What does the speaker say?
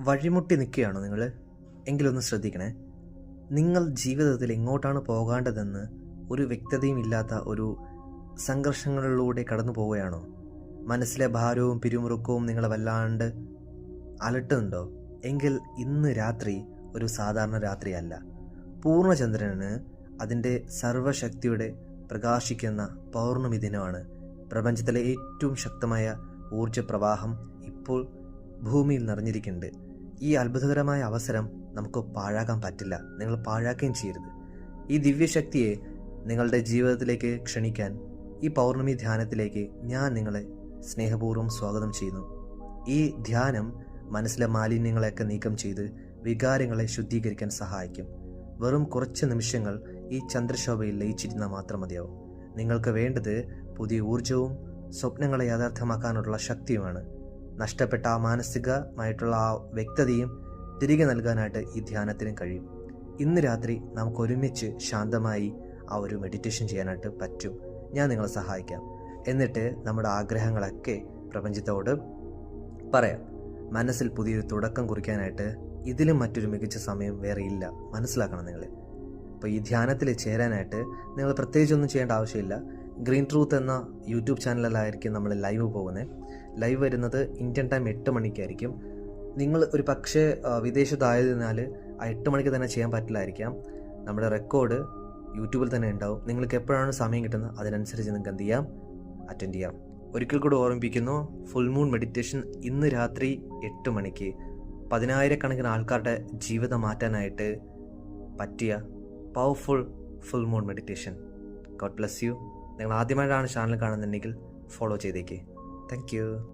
വഴിമുട്ടി നിൽക്കുകയാണോ നിങ്ങൾ? എങ്കിലൊന്ന് ശ്രദ്ധിക്കണേ. നിങ്ങൾ ജീവിതത്തിൽ എങ്ങോട്ടാണ് പോകേണ്ടതെന്ന് ഒരു വ്യക്തതയും ഇല്ലാത്ത ഒരു സംഘർഷങ്ങളിലൂടെ കടന്നു പോവുകയാണോ? മനസ്സിലെ ഭാരവും പിരിമുറുക്കവും നിങ്ങളെ വല്ലാണ്ട് അലട്ടുന്നുണ്ടോ? എങ്കിൽ ഇന്ന് രാത്രി ഒരു സാധാരണ രാത്രിയല്ല. പൂർണചന്ദ്രന് അതിന്റെ സർവശക്തിയുടെ പ്രകാശിക്കുന്ന പൗർണമി ദിനമാണ്. പ്രപഞ്ചത്തിലെ ഏറ്റവും ശക്തമായ ഊർജപ്രവാഹം ഇപ്പോൾ ഭൂമിയിൽ നിറഞ്ഞിരിക്കുന്നുണ്ട്. ഈ അത്ഭുതകരമായ അവസരം നമുക്ക് പാഴാക്കാൻ പറ്റില്ല. നിങ്ങൾ പാഴാക്കുകയും ചെയ്യരുത്. ഈ ദിവ്യശക്തിയെ നിങ്ങളുടെ ജീവിതത്തിലേക്ക് ക്ഷണിക്കാൻ ഈ പൗർണമി ധ്യാനത്തിലേക്ക് ഞാൻ നിങ്ങളെ സ്നേഹപൂർവം സ്വാഗതം ചെയ്യുന്നു. ഈ ധ്യാനം മനസ്സിലെ മാലിന്യങ്ങളെയൊക്കെ നീക്കം ചെയ്ത് വികാരങ്ങളെ ശുദ്ധീകരിക്കാൻ സഹായിക്കും. വെറും കുറച്ച് നിമിഷങ്ങൾ ഈ ചന്ദ്രശോഭയിൽ ലയിച്ചിരുന്നാൽ മാത്രം മതിയാവും. നിങ്ങൾക്ക് വേണ്ടത് പുതിയ ഊർജവും സ്വപ്നങ്ങളെ യാഥാർത്ഥ്യമാക്കാനുള്ള ശക്തിയുമാണ്. നഷ്ടപ്പെട്ട ആ മാനസികമായിട്ടുള്ള ആ വ്യക്തതയും തിരികെ നൽകാനായിട്ട് ഈ ധ്യാനത്തിന് കഴിയും. ഇന്ന് രാത്രി നമുക്ക് ഒരുമിച്ച് ശാന്തമായി ആ ഒരു മെഡിറ്റേഷൻ ചെയ്യാനായിട്ട് പറ്റും. ഞാൻ നിങ്ങളെ സഹായിക്കാം. എന്നിട്ട് നമ്മുടെ ആഗ്രഹങ്ങളൊക്കെ പ്രപഞ്ചത്തോട് പറയാം. മനസ്സിൽ പുതിയൊരു തുടക്കം കുറിക്കാനായിട്ട് ഇതിലും മറ്റൊരു മികച്ച സമയം വേറെ ഇല്ല. മനസ്സിലാക്കണം നിങ്ങൾ അപ്പോൾ ഈ ധ്യാനത്തിൽ ചേരാനായിട്ട് നിങ്ങൾ പ്രത്യേകിച്ചൊന്നും ചെയ്യേണ്ട ആവശ്യമില്ല. ഗ്രീൻ ട്രൂത്ത് എന്ന യൂട്യൂബ് ചാനലിലായിരിക്കും നമ്മൾ ലൈവ് പോകുന്നത് ലൈവ് വരുന്നത് ഇന്ത്യൻ ടൈം എട്ട് മണിക്കായിരിക്കും. നിങ്ങൾ ഒരു പക്ഷേ വിദേശത്തായതിനാൽ ആ എട്ട് മണിക്ക് തന്നെ ചെയ്യാൻ പറ്റില്ലായിരിക്കാം. നമ്മുടെ റെക്കോർഡ് യൂട്യൂബിൽ തന്നെ ഉണ്ടാവും. നിങ്ങൾക്ക് എപ്പോഴാണ് സമയം കിട്ടുന്നത് അതിനനുസരിച്ച് നിങ്ങൾക്ക് എന്ത് ചെയ്യാം? അറ്റൻഡ് ചെയ്യാം. ഒരിക്കൽ കൂടി ഓർമ്മിപ്പിക്കുന്നു ഫുൾ മൂൺ മെഡിറ്റേഷൻ ഇന്ന് രാത്രി എട്ട് മണിക്ക്. പതിനായിരക്കണക്കിന് ആൾക്കാരുടെ ജീവിതം മാറ്റാനായിട്ട് പറ്റിയ powerful full moon meditation God bless you നിങ്ങൾ ആദ്യമായിട്ടാണ് ചാനൽ കാണുന്നുണ്ടെങ്കിൽ ഫോളോ ചെയ്തേക്ക്. താങ്ക്